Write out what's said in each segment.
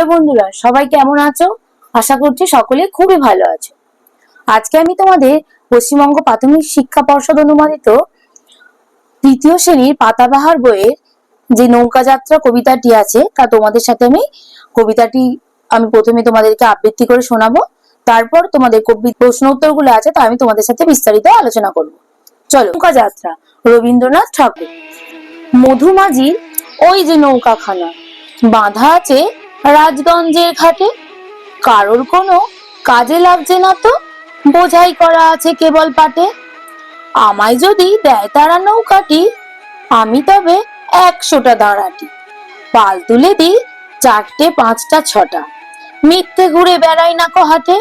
Hello বন্ধুরা, সবাই কেমন আছো? আশা করছি সকলে খুবই ভালো আছো। আজকে আমি তোমাদের পশ্চিমবঙ্গ প্রাথমিক শিক্ষা পর্ষদ অনুমোদিত তৃতীয় শ্রেণির পাতাবাহার বইয়ের যে নৌকা যাত্রা কবিতাটি আছে, তা তোমাদের সাথে আমি কবিতাটি আমি প্রথমে তোমাদেরকে আবৃত্তি করে শোনাবো। তারপর তোমাদের কবি প্রশ্ন উত্তরগুলো আছে, তা আমি তোমাদের সাথে বিস্তারিত আলোচনা করব। চলো নৌকা যাত্রা রবীন্দ্রনাথ ঠাকুর। মধুমাঝির ওই যে নৌকাখানা, বাঁধা আছে রাজগঞ্জের ঘাটে? কারোর কোনো কাজে লাগছে না তো? বোঝাই করা আছে কেবল পাটে। আমায় যদি দেয় তারা নৌকাটি, আমি তবে একশোটা দাঁড়াটি। পাল তুলে দিই চারটে, পাঁচটা, ছটা। মিথ্যে ঘুরে বেড়াই না কো হাটে।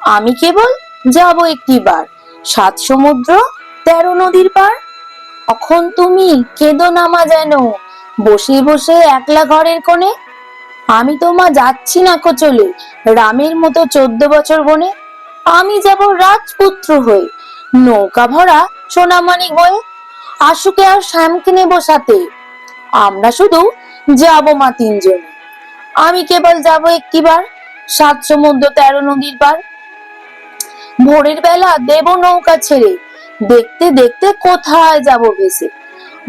আমি কেবল যাব একটি বার, সাত সমুদ্র, তেরো নদীর পার। তখন তুমি কেঁদো নামা যেন? বসে বসে একলা ঘরের কোণে আমি তো মা যাচ্ছি না কো চলে রামের মতো চোদ্দ বছর বনে আমি যাব রাজপুত্র হয়ে। নৌকা ভরা সোনামানিক বয়ে আশুকে আর শ্যামকে নেব সাথে। আমরা শুধু যাব মা তিনজন। আমি কেবল যাব একটিবার, সাত সমুদ্র তেরো নদীর পার। ভোরের বেলা দেব নৌকা ছেড়ে। দেখতে দেখতে কোথায় যাব ভেসে।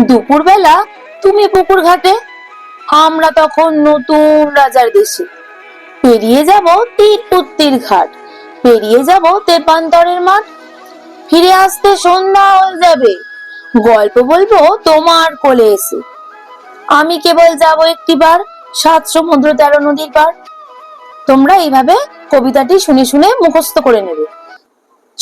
দুপুর বেলা তুমি পুকুর ঘাটে আমরা তখন নতুন রাজার দেশে। পেরিয়ে যাব তীর পুত্তির ঘাট। পেরিয়ে যাব তেপান্তরের মাঠ। ফিরে আসতে সন্ধ্যা হয়ে যাবে। গল্প বলব তোমার কোলে এসে। আমি কেবল যাব একটিবার, সাত সমুদ্র তেরো নদীর পার তোমরা এইভাবে কবিতাটি শুনে শুনে মুখস্থ করে নেবে।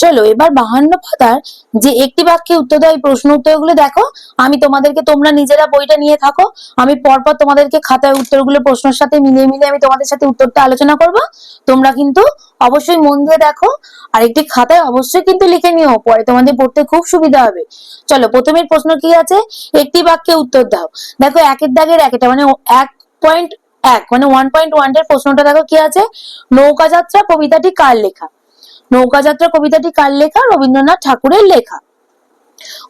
চলো, এবার বাহান্ন পাতার যে একটি বাক্যে উত্তর দেয় প্রশ্ন উত্তরগুলো দেখো, আমি তোমাদেরকে, তোমরা নিজেরা বইটা নিয়ে থাকো, আমি পরপর তোমাদেরকে খাতায় উত্তরগুলো প্রশ্নের সাথে মিলিয়ে মিলিয়ে আমি তোমাদের সাথে উত্তরটা আলোচনা করব। তোমরা কিন্তু অবশ্যই মন দিয়ে দেখো, আর একটি খাতায় অবশ্যই কিন্তু লিখে নিও, পরে তোমাদের পড়তে খুব সুবিধা হবে। চলো, প্রথমের প্রশ্ন কি আছে? একটি বাক্যে উত্তর দাও। দেখো, একের দাগের একটা মানে এক পয়েন্ট এক মানে ওয়ান পয়েন্ট ওয়ানের প্রশ্নটা দেখো কি আছে? নৌকা যাত্রা কবিতাটি কার লেখা? নৌকাযাত্রা কবিতাটি কার লেখা? রবীন্দ্রনাথ ঠাকুরের লেখা।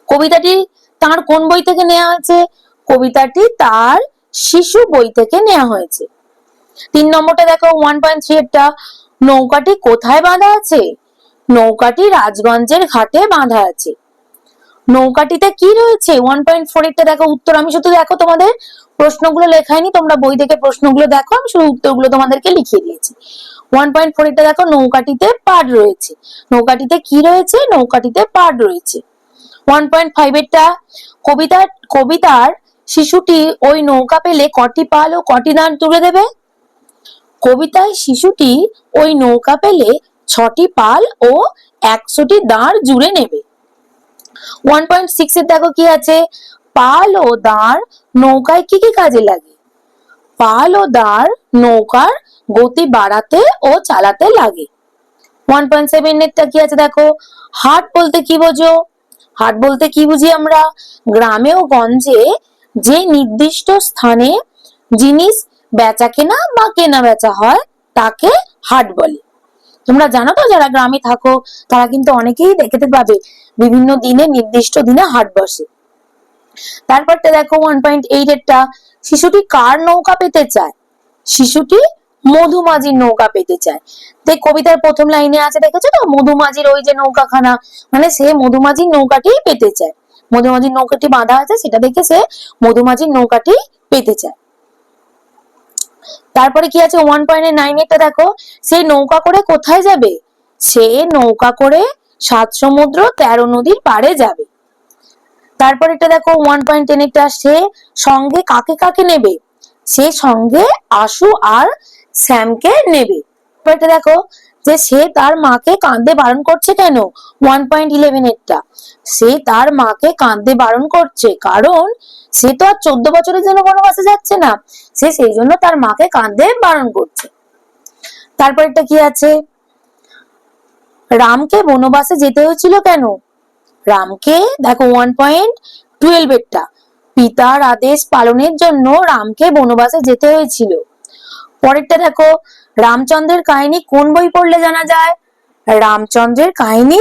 কবিতাটি তার কোন বই থেকে নেওয়া হয়েছে? কবিতাটি তার শিশু বই থেকে নেওয়া হয়েছে। তিন নম্বরটা দেখো ওয়ান পয়েন্ট থ্রি এরটা নৌকাটি কোথায় বাঁধা আছে? নৌকাটি রাজগঞ্জের ঘাটে বাঁধা আছে। নৌকাটিতে কি রয়েছে? ওয়ান পয়েন্ট ফোর এরটা দেখো, উত্তর আমি শুধু দেখো তোমাদের। প্রশ্নগুলো লেখাইনি তোমরা বই থেকে প্রশ্নগুলো দেখো, আমি শুধু উত্তরগুলো তোমাদেরকে লিখিয়ে দিয়েছি। ওয়ান পয়েন্ট ফোর এটা দেখো, নৌকাটিতে পাড রয়েছে। নৌকাটিতে কি রয়েছে? নৌকাটিতে পাড রয়েছে। ওয়ান পয়েন্ট ফাইভ এরটা কবিতার কবিতার শিশুটি ওই নৌকা পেলে কটি পাল ও কটি দান তুলে দেবে? কবিতায় শিশুটি ওই নৌকা পেলে ছটি পাল ও একশোটি দাঁড় জুড়ে নেবে। ওয়ান পয়েন্ট সিক্স এর দেখো কি আছে? পাল ও দাঁড় নৌকায় কি কি কাজে লাগে? পাল ও দাঁড় নৌকার গতি বাড়াতে ও চালাতে লাগে। ওয়ান পয়েন্ট সেভেন এরটা কি আছে দেখো? হাট বলতে কি বোঝো? হাট বলতে কি বুঝি আমরা? গ্রামে ও গঞ্জে যে নির্দিষ্ট স্থানে জিনিস বেচা কেনা বা কেনা বেচা হয়, তাকে হাট বলে। তোমরা জানো তো যারা গ্রামে থাকো, তারা কিন্তু অনেকেই দেখতে পাবে বিভিন্ন দিনে, নির্দিষ্ট দিনে হাট বসে। তারপরটা দেখো ওয়ান পয়েন্ট এইট এরটা শিশুটি কার নৌকা পেতে চায়? শিশুটি মধুমাঝির নৌকা পেতে চায়। তো কবিতার প্রথম লাইনে আছে, দেখেছ তো? মধুমাঝির ওই যে নৌকাখানা। মানে সে মধুমাঝির নৌকাটি পেতে চায়। মধুমাঝির নৌকাটি বাঁধা আছে, সেটা দেখে সে মধুমাঝির নৌকাটি পেতে চায়। তারপরে কি আছে? ওয়ান পয়েন্ট নাইন এটা দেখো। সে নৌকা করে কোথায় যাবে? সে নৌকা করে সাত সমুদ্র তেরো নদীর পাড়ে যাবে। তারপর এটা দেখো ওয়ান পয়েন্ট টেন একটা সে সঙ্গে কাকে কাকে নেবে? সে সঙ্গে আশু আর স্যামকে নেবে। এটা দেখো যে সে তার মাকে কাঁদতে বারণ করছে কেন? ওয়ান পয়েন্ট ইলেভেন এরটা সে তার মাকে কাঁদতে বারণ করছে কারণ সে তো আর চোদ্দ বছরের জন্য বনবাসে যাচ্ছে না। সে সেই জন্য তার মাকে কাঁদতে বারণ করছে। তারপর এটা কি আছে? রামকে বনবাসে যেতে হয়েছিল কেন? রামকে, দেখো ওয়ান পয়েন্ট টুয়েলভ এরটা পিতার আদেশ পালনের জন্য রামকে বনবাসে যেতে হয়েছিল। পরেরটা দেখো, রামচন্দ্রের কাহিনী কোন বই পড়লে জানা যায়? রামচন্দ্রের কাহিনী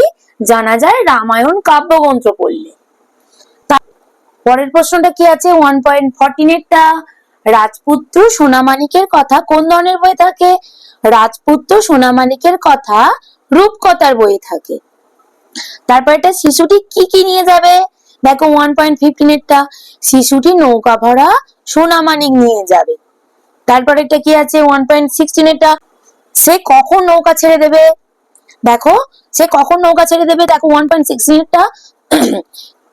জানা যায় রামায়ণ কাব্যগ্রন্থ পড়লে। পরের প্রশ্নটা কি আছে? ওয়ান পয়েন্ট ফর্টিন এরটা রাজপুত্র সোনামানিকের কথা কোন ধরনের বই থাকে? রাজপুত্র সোনামানিকের কথা রূপকথার বই থাকে। তারপর এটা শিশুটি কি কি নিয়ে যাবে? দেখো ওয়ান পয়েন্ট ফিফটিনেরটা শিশুটি নৌকা ভরা সোনামানিক নিয়ে যাবে। তারপর কি আছে? ওয়ান পয়েন্ট সিক্সটিনেরটা সে কখন নৌকা ছেড়ে দেবে? দেখো, সে কখন নৌকা ছেড়ে দেবে? দেখো ওয়ান পয়েন্ট সিক্সটিনেরটা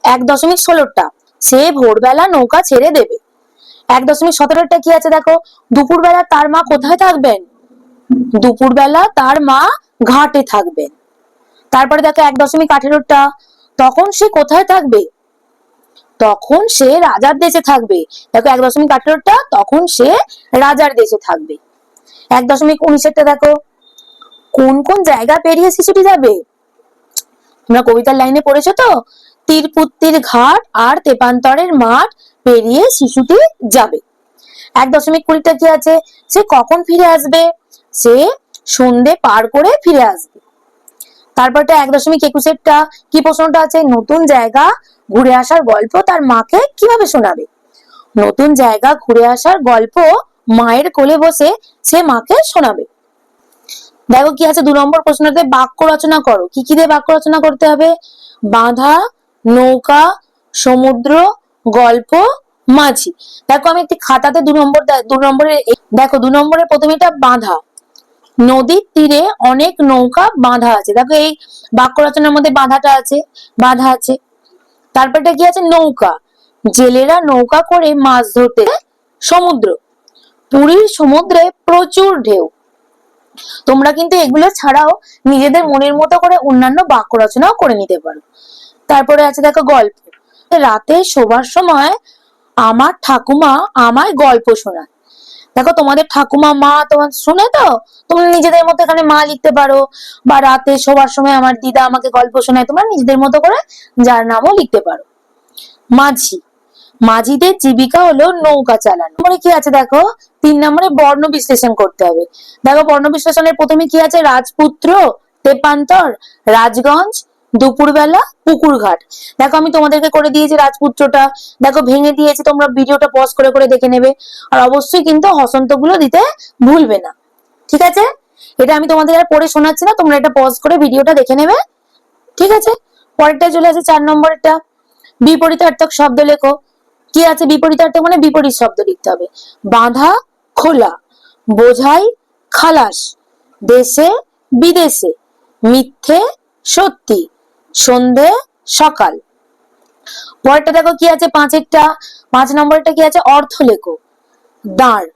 এক দশমিক ষোলোটা। সে ভোরবেলা নৌকা ছেড়ে দেবে। এক দশমিক সতেরোটা কি আছে দেখো? দুপুরবেলা তার মা কোথায় থাকবেন? দুপুরবেলা তার মা ঘাটে থাকবেন। তারপরে দেখো এক দশমিক আঠেরোটা, তখন সে কোথায় থাকবে? তখন সে রাজার দেশে থাকবে। দেখো, এক দশমিক আঠেরোটা, তখন সে রাজার দেশে থাকবে। এক দশমিক উনিশেরটা দেখো, কোন কোন জায়গা পেরিয়ে শিশুটি যাবে? তোমরা কবিতার লাইনে পড়েছো তো? তীরপুত্তির ঘাট আর তেপান্তরের মাঠ পেরিয়ে শিশুটি যাবে। এক দশমিক কুড়িটা কি আছে? সে কখন ফিরে আসবে? সে সন্ধে পার করে ফিরে আসবে। তারপরটা এক দশমিক একুশেরটা কি প্রশ্নটা আছে? নতুন জায়গা ঘুরে আসার গল্প তার মাকে কীভাবে শোনাবে? নতুন জায়গা ঘুরে আসার গল্প মায়ের কোলে বসে সে মাকে শোনাবে। দেখো কি আছে দু নম্বর প্রশ্নতে, বাক্য রচনা করো। কি কি দিয়ে বাক্য রচনা করতে হবে? বাঁধা, নৌকা, সমুদ্র, গল্প, মাঝি। দেখো আমি একটি খাতাতে দু নম্বর দে- নম্বরের দেখো দু নম্বরের প্রথমে এটা বাঁধা। নদীর তীরে অনেক নৌকা বাঁধা আছে। দেখো এই বাক্য রচনার মধ্যে বাঁধাটা আছে, বাঁধা আছে। তারপরটা কি আছে? নৌকা। জেলেরা নৌকা করে মাছ ধরতে সমুদ্র। পুরীর সমুদ্রে প্রচুর ঢেউ। তোমরা কিন্তু এগুলো ছাড়াও নিজেদের মনের মতো করে অন্যান্য বাক্য রচনাও করে নিতে পারো। তারপরে আছে দেখো গল্প। রাতে শোবার সময় আমার ঠাকুমা আমায় গল্প শোনায়। দেখো তোমাদের ঠাকুমা, মা তোমার শুনে তো? তোমরা নিজেদের মতো এখানে মা লিখতে পারো। বা রাতে শোবার সময় আমার দিদা আমাকে গল্প শোনায়, তোমরা নিজেদের মতো করে যার নামও লিখতে পারো। মাঝি। মাঝিদের জীবিকা হলো নৌকা চালানো। নম্বরে কি আছে দেখো? তিন নম্বরে বর্ণ বিশ্লেষণ করতে হবে। দেখো বর্ণ বিশ্লেষণের প্রথমে কি আছে? রাজপুত্র, তেপান্তর, রাজগঞ্জ দুপুরবেলা পুকুরঘাট। দেখো আমি তোমাদেরকে করে দিয়েছি রাজপুত্রটা। দেখো ভেঙে দিয়েছি, তোমরা ভিডিওটা পজ করে করে দেখে নেবে। আর অবশ্যই কিন্তু হসন্তগুলো দিতে ভুলবে না। ঠিক আছে? এটা আমি তোমাদের আর পড়ে শোনাচ্ছি না, তোমরা এটা পজ করে ভিডিওটা দেখে নেবে। ঠিক আছে? পরেরটা চলে আসে চার নম্বরটা। বিপরীতার্থক শব্দ লেখো। কি আছে বিপরীতার্থক মানে? বিপরীত শব্দ লিখতে হবে। বাঁধা খোলা, বোঝাই খালাস, দেশে বিদেশে, মিথ্যে সত্যি। সন্ধে সকাল। পরেরটা দেখো কি আছে? পাঁচেরটা, পাঁচ নম্বরটা কি আছে? অর্থ লেখো। দাঁড়।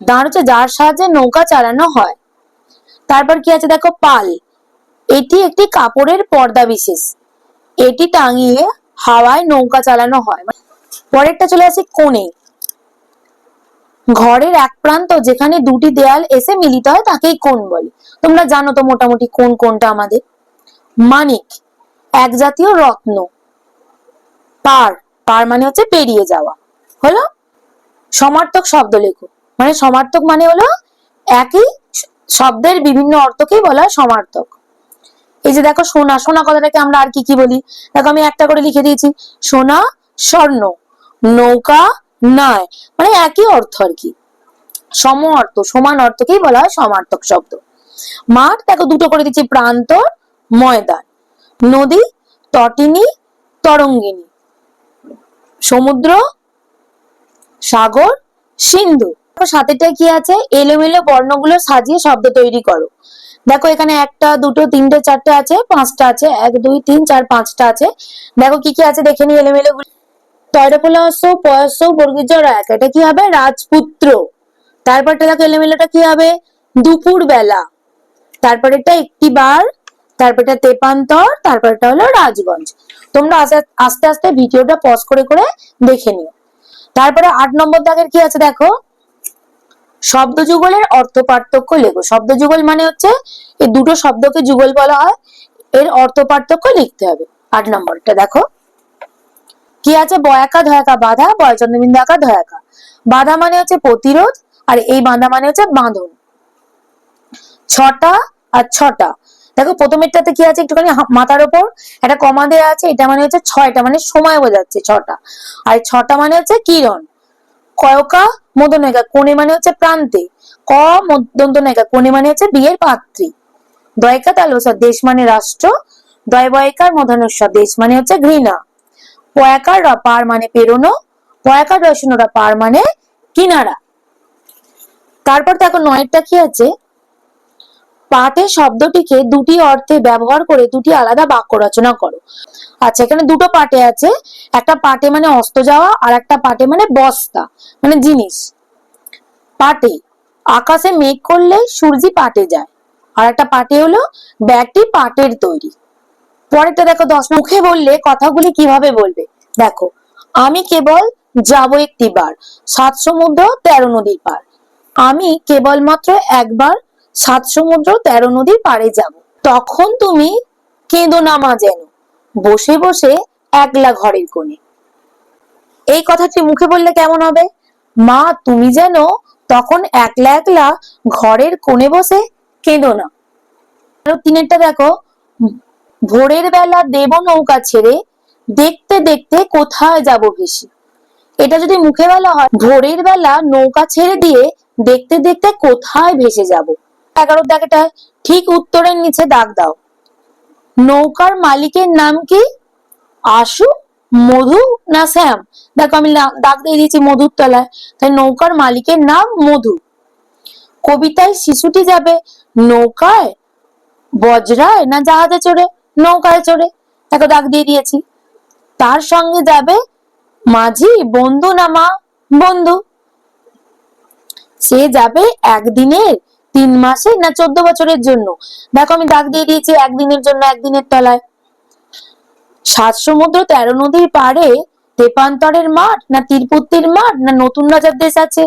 দাঁড় হচ্ছে যার সাহায্যে নৌকা চালানো হয়। তারপর কি আছে? দেখো পাল। এটি একটি কাপড়ের পর্দা বিশেষ। এটি টাঙিয়ে হাওয়ায় নৌকা চালানো হয়। পরেরটা চলে আসে কোণে। ঘরের এক প্রান্ত যেখানে দুটি দেয়াল এসে মিলিত হয়, তাকেই কোণ বলে। তোমরা জানো তো মোটামুটি কোন কোনটা আমাদের। মানিক। এক জাতীয় রত্ন। পার। পার মানে হচ্ছে পেরিয়ে যাওয়া। হলো? সমার্থক শব্দ লেখো। মানে সমার্থক মানে হলো একই শব্দের বিভিন্ন অর্থকেই বলা হয় সমার্থক। এই যে দেখো সোনা সোনা কথাটাকে আমরা আর কি কি বলি? দেখো আমি একটা করে লিখে দিয়েছি। সোনা, স্বর্ণ, নৌকা নয় মানে একই অর্থ আর কি। সম অর্থ, সমান অর্থকেই বলা হয় সমার্থক শব্দ। মাঠ, দেখো দুটো করে দিচ্ছি। প্রান্ত ময়দান। নদী, তটিনী, তরঙ্গিনী। সমুদ্র, সাগর, সিন্ধু। সাথেটা কি আছে? এলোমেলো বর্ণগুলো সাজিয়ে শব্দ তৈরি করো। দেখো এখানে একটা, দুটো, তিনটে, চারটে আছে, পাঁচটা আছে, এক, দুই, তিন, চার, পাঁচটা আছে। দেখো কি কি আছে দেখে নি এলোমেলো গুলো তৈরপলাস এক এটা কি হবে? রাজপুত্র। তারপরটা দেখো এলোমেলোটা কি হবে? দুপুর বেলা তারপরেটা একটি বার তারপরটা তেপান্তর, তারপরটা হলো রাজগঞ্জ। তোমরা আস্তে আস্তে ভিডিওটা পজ করে করে দেখে নিও। তারপরে আট নম্বর দাগের কি আছে দেখো? শব্দ যুগলের অর্থ পার্থক্য লেখো। শব্দ যুগল মানে হচ্ছে এই দুটো শব্দকে যুগল বলা হয়, এর অর্থ পার্থক্য লিখতে হবে। আট নম্বরটা দেখো। কি আছে? বয়াকা, ধয়াকা, বাধা বয়চন্দ্রবিন্দু আঁকা ধয়াকা। বাধা মানে হচ্ছে প্রতিরোধ, আর এই বাঁধা মানে হচ্ছে বাঁধন। ছটা আর ছটা। দেখো, প্রথমেরটাতে কি আছে একটুখানি মাথার ওপর? একটা কমা দেওয়া আছে, এটা মানে হচ্ছে ছয়টা মানে সময় বোঝাচ্ছে ছটা। আর ছটা মানে হচ্ছে কিরণ। কয়কা মদনয়িকা, কোণে মানে হচ্ছে প্রান্তে। ক দন্ত নায়িকা কোণে মানে হচ্ছে বিয়ের পাত্রী। দয়কা, তালবসা, দেশ মানে রাষ্ট্র। দয় বয়কার মধানুস্বর দেশ মানে হচ্ছে ঘৃণা। পয়াকার পার মানে পেরোনো পয়াকার রসুনরা পার মানে কিনারা। তারপর দেখো নয়েরটা কি আছে? পাটে শব্দটিকে দুটি অর্থে ব্যবহার করে দুটি আলাদা বাক্য রচনা করো। আচ্ছা এখানে দুটো পাটে আছে। একটা পাটে মানে অস্ত যাওয়া, আর একটা পাটে মানে বস্তা মানে জিনিস। পাটে আকাশে মেঘ করলে সূর্যি পাটে যায়, আর একটা পাটে হলো ব্যাগটি পাটের তৈরি। পরেরটা দেখো, দশ মুখে বললে কথাগুলি কীভাবে বলবে? দেখো, আমি কেবল যাব একটি বার, সাত সমুদ্র তেরো নদীর পার। আমি কেবলমাত্র একবার সাত সমুদ্র তেরো নদীর পাড়ে যাব। তখন তুমি কেঁদো নামা যেন। বসে বসে একলা ঘরের কোণে। এই কথাটি মুখে বললে কেমন হবে? মা, তুমি যেন তখন একলা একলা ঘরের কোণে বসে কেঁদো না। তিনেরটা দেখো। ভোরের বেলা দেব নৌকা ছেড়ে দেখতে দেখতে কোথায় যাব ভেসে। এটা যদি মুখে বলা হয়, ভোরের বেলা নৌকা ছেড়ে দিয়ে দেখতে দেখতে কোথায় ভেসে যাব? এগারো দাগেটা ঠিক উত্তরের নিচে দাগ দাও। নৌকার মালিকের নাম কি? আশু, মধু না শ্যাম? দেখো আমি দাগ দিয়ে দিয়েছি মধুর তলায়। তাই নৌকার মালিকের নাম মধু। কবিতায় শিশুটি যাবে নৌকায়, বজরায় না জাহাজে চড়ে, নৌকায় চড়ে? দেখো দাগ দিয়ে দিয়েছি। তার সঙ্গে যাবে মাঝি, বন্ধু না মা? বন্ধু। সে যাবে একদিনের তিন মাসে না চোদ্দ বছরের জন্য? দেখো আমি দাগ দিয়ে দিয়েছি, একদিনের জন্য একদিনের তলায়। সাত সমুদ্র তেরো নদীর পাড়ে তেপান্তরের মাঠ না তিরপুত্তির মাঠ না নতুন রাজার দেশ আছে?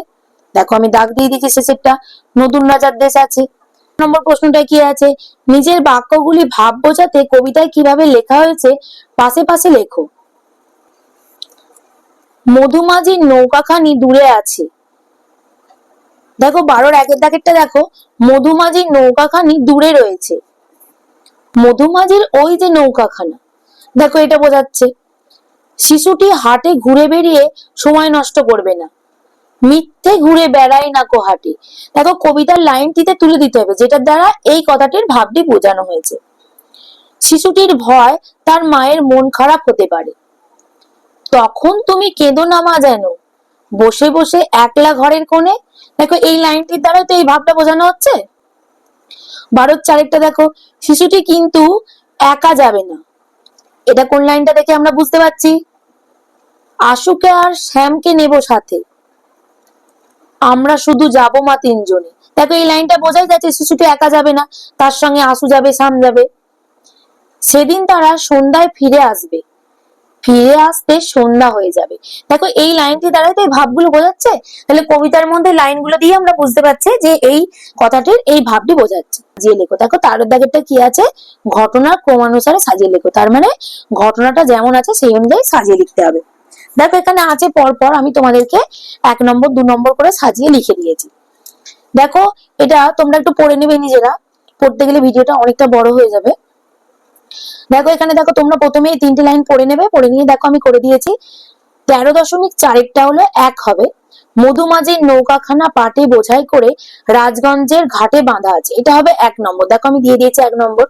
দেখো আমি দাগ দিয়ে দিয়েছি শেষেরটা, নতুন রাজার দেশ আছে। নম্বর প্রশ্নটা কি আছে? নিজের বাক্যগুলি ভাব বোঝাতে কবিতায় কীভাবে লেখা হয়েছে, পাশে পাশে লেখো। মধুমাঝির নৌকাখানি দূরে আছে। দেখো বারোর একের দাগেরটা দেখো, মধুমাঝির নৌকাখানি দূরে রয়েছে। মধুমাঝির ওই যে নৌকাখানা, দেখো এটা বোঝাচ্ছে। শিশুটি হাটে ঘুরে বেরিয়ে সময় নষ্ট করবে না। মিথ্যে ঘুরে বেড়ায় না কো হাটে। দেখো কবিতার লাইনটিতে তুলে দিতে হবে, যেটার দ্বারা এই কথাটির ভাবটি বোঝানো হয়েছে। শিশুটির ভয় তার মায়ের মন খারাপ হতে পারে। তখন তুমি কেঁদো নামা যেন। বসে বসে একলা ঘরের কোণে দেখো, এই লাইনটির দ্বারা তো এই ভাবটা বোঝানো হচ্ছে। বারোর চারেকটা দেখো, শিশুটি কিন্তু একা যাবে না। এটা কোন লাইনটা দেখে আমরা বুঝতে পারছি? আশুকে আর শ্যামকে নেব সাথে। আমরা শুধু যাব মা তিনজনে। দেখো, এই লাইনটা বোঝাই যাচ্ছে শিশুটি একা যাবে না, তার সঙ্গে আশু যাবে, শ্যাম যাবে। সেদিন তারা সন্ধ্যায় ফিরে আসবে। ফিরে আসতে সন্ধ্যা হয়ে যাবে। দেখো, এই লাইনটি দ্বারাই তো এই ভাবগুলো বোঝাচ্ছে? তাহলে কবিতার মধ্যে লাইনগুলো দিয়ে আমরা বুঝতে পারছি যে এই কথাটির এই ভাবটি বোঝাচ্ছে। সাজিয়ে লেখো। দেখো, তার দাগেরটা কি আছে? ঘটনার ক্রমানুসারে সাজিয়ে লেখো। তার মানে ঘটনাটা যেমন আছে, সেই অনুযায়ী সাজিয়ে লিখতে হবে। দেখো, এখানে আছে পরপর আমি তোমাদেরকে এক নম্বর, দু নম্বর করে সাজিয়ে লিখে দিয়েছি। দেখো, এটা তোমরা একটু পড়ে নেবে নিজেরা। পড়তে গেলে ভিডিওটা অনেকটা বড় হয়ে যাবে। দেখো, এখানে দেখো, তোমরা প্রথমে এই তিনটে লাইন পড়ে নেবে, পড়ে নিয়ে দেখো, আমি করে দিয়েছি। তেরো দশমিক চারেরটা হলো এক হবে। মধুমাঝির নৌকাখানা পাটে বোঝাই করে রাজগঞ্জের ঘাটে বাঁধা আছে। এটা হবে এক নম্বর। দেখো, আমি দিয়ে দিয়েছি এক নম্বর।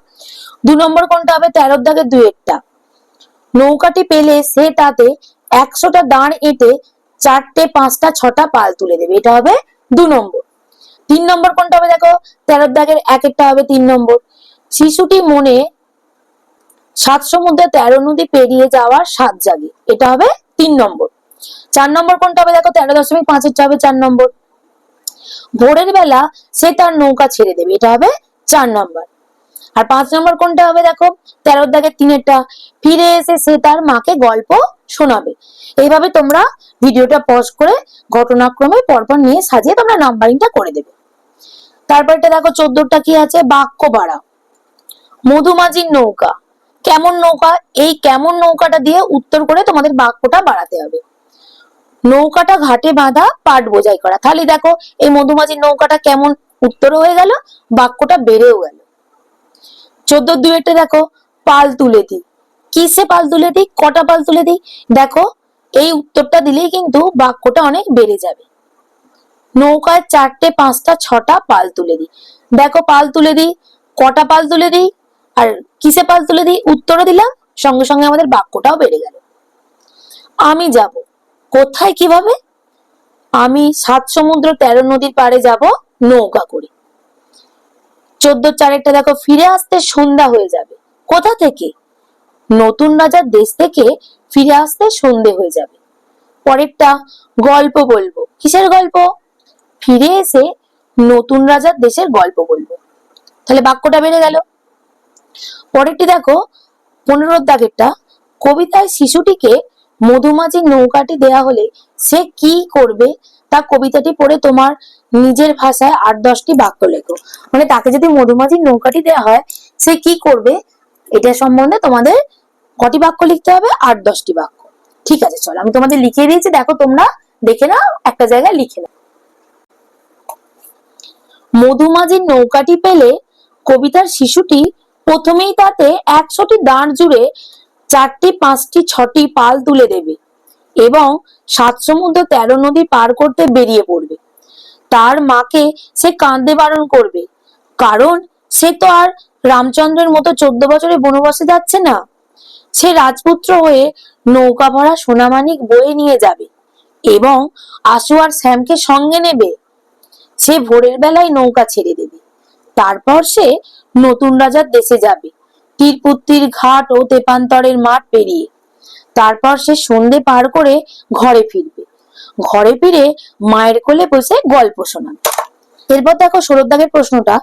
দু নম্বর কোনটা হবে? তেরোর দাগে দুয়েরটা নৌকাটি পেলে সে তাতে একশোটা দাঁড় এঁটে চারটে, পাঁচটা, ছটা পাল তুলে দেবে। এটা হবে দু নম্বর। তিন নম্বর কোনটা হবে? দেখো তেরোর দাগের এক একটা হবে তিন নম্বর। শিশুটি মনে সাত সমুদ্রে তেরো নদী পেরিয়ে যাওয়ার সাত জাগে। এটা হবে তিন নম্বর। চার নম্বর কোনটা হবে? দেখো, তেরো দশমিক পাঁচেরটা হবে চার নম্বর। ভোরের বেলা সে তার নৌকা ছেড়ে দেবে। এটা হবে চার নম্বর। আর পাঁচ নম্বর কোনটা হবে? দেখো, তেরোর দাগে তিনেরটা। ফিরে এসে সে তার মাকে গল্প শোনাবে। এইভাবে তোমরা ভিডিওটা পজ করে ঘটনাক্রমে পরপর নিয়ে সাজিয়ে তোমরা নাম্বারিংটা করে দেবে। তারপরটা দেখো চোদ্দটা কি আছে? বাক্য বাড়া। মধুমাঝির নৌকা। কেমন নৌকা, এই কেমন নৌকাটা দিয়ে উত্তর করে তোমাদের বাক্যটা বাড়াতে হবে। নৌকাটা ঘাটে বাঁধা, পাট বোঝাই করা। তাহলে দেখো, এই মধুমাঝির নৌকাটা কেমন উত্তর হয়ে গেল, বাক্যটা বেড়েও গেল। চোদ্দ দুয়েরটা দেখো, পাল তুলে দিই। কিসে পাল তুলে দিই? কটা পাল তুলে দিই? দেখো, এই উত্তরটা দিলেই কিন্তু বাক্যটা অনেক বেড়ে যাবে। নৌকায় চারটে, পাঁচটা, ছটা পাল তুলে দিই। দেখো, পাল তুলে দিই, কটা পাল তুলে দিই? আর কিসে পাল তুলে দিই? উত্তরও দিলাম, সঙ্গে সঙ্গে আমাদের বাক্যটাও বেড়ে গেল। আমি যাব। কোথায়, কীভাবে? আমি সাত সমুদ্র তেরো নদীর পাড়ে যাব, নৌকা করে। চোদ্দ চারেরটা দেখো, ফিরে আসতে সন্ধ্যা হয়ে যাবে। কোথা থেকে? নতুন রাজার দেশ থেকে ফিরে আসতে সন্ধে হয়ে যাবে। পরেরটা গল্প বলব। কিসের গল্প? ফিরে এসে নতুন রাজার দেশের গল্প বলব। তাহলে বাক্যটা বেড়ে গেল। পরেরটি দেখো পনেরো দাগেরটা। কবিতায় শিশুটিকে মধুমাছির নৌকাটি দেয়া হলে সে কি করবে? তা কবিতাটি পড়ে তোমার নিজের ভাষায় আট দশটি বাক্য লেখো। মানে তাকে যদি মধুমাছির নৌকাটি দেওয়া হয়, সে কি করবে? এটা সম্বন্ধে তোমাদের কটি বাক্য লিখতে হবে? আট দশটি বাক্য। ঠিক আছে, চলো, আমি তোমাদের লিখে দিয়েছি। দেখো, তোমরা দেখে নাও, একটা জায়গায় লিখে নাও। মধুমাছির নৌকাটি পেলে কবিতার শিশুটি প্রথমেই তাতে একশোটি দাঁড় জুড়ে চারটি, পাঁচটি, ছটি পাল তুলে দেবে এবং সাত সমুদ্র তেরো নদী পার করতে বেরিয়ে পড়বে। তার মাকে সে কাঁদতে বারণ করবে। কারণ সে তো আর রামচন্দ্রের মতো চোদ্দ বছরে বনবাসে যাচ্ছে না। সে রাজপুত্র হয়ে নৌকা ভরা সোনামানিক বয়ে নিয়ে যাবে এবং আশু আর শ্যামকে সঙ্গে নেবে। সে ভোরের বেলায় নৌকা ছেড়ে দেবে। তারপর সে নতুন রাজার দেশে যাবে। তীরপুত্তির ঘাট ও তেপান্তরের মাঠ পেরিয়ে। তারপর সে সন্ধে পার করে ঘরে ফিরবে। ঘরে ফিরে মায়ের কোলে বসে গল্প শোনাবে। এরপর দেখো সৌরদ্দাগের প্রশ্নটা,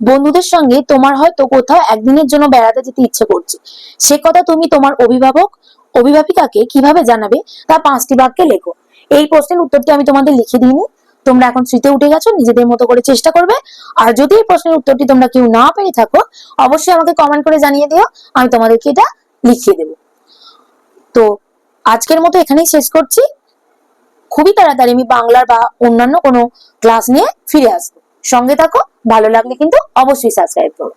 বন্ধুদের সঙ্গে তোমার হয়তো কোথাও একদিনের জন্য বেড়াতে যেতে ইচ্ছে করছে। সে কথা তুমি তোমার অভিভাবক, অভিভাবিকাকে কীভাবে জানাবে তা পাঁচটি বাক্যে লেখো। এই প্রশ্নের উত্তরটি আমি তোমাদের লিখে দিইনি। তোমরা এখন স্মৃতি উঠে গেছো, নিজেদের মতো করে চেষ্টা করবে। আর যদি এই প্রশ্নের উত্তরটি তোমরা কেউ না পেয়ে থাকো, অবশ্যই আমাকে কমেন্ট করে জানিয়ে দিও, আমি তোমাদেরকে এটা লিখিয়ে দেব। তো আজকের মতো এখানেই শেষ করছি। খুবই তাড়াতাড়ি আমি বাংলার বা অন্যান্য কোনো ক্লাস নিয়ে ফিরে আসব। সঙ্গে থাকো, ভালো লাগলে কিন্তু অবশ্যই সাবস্ক্রাইব করো।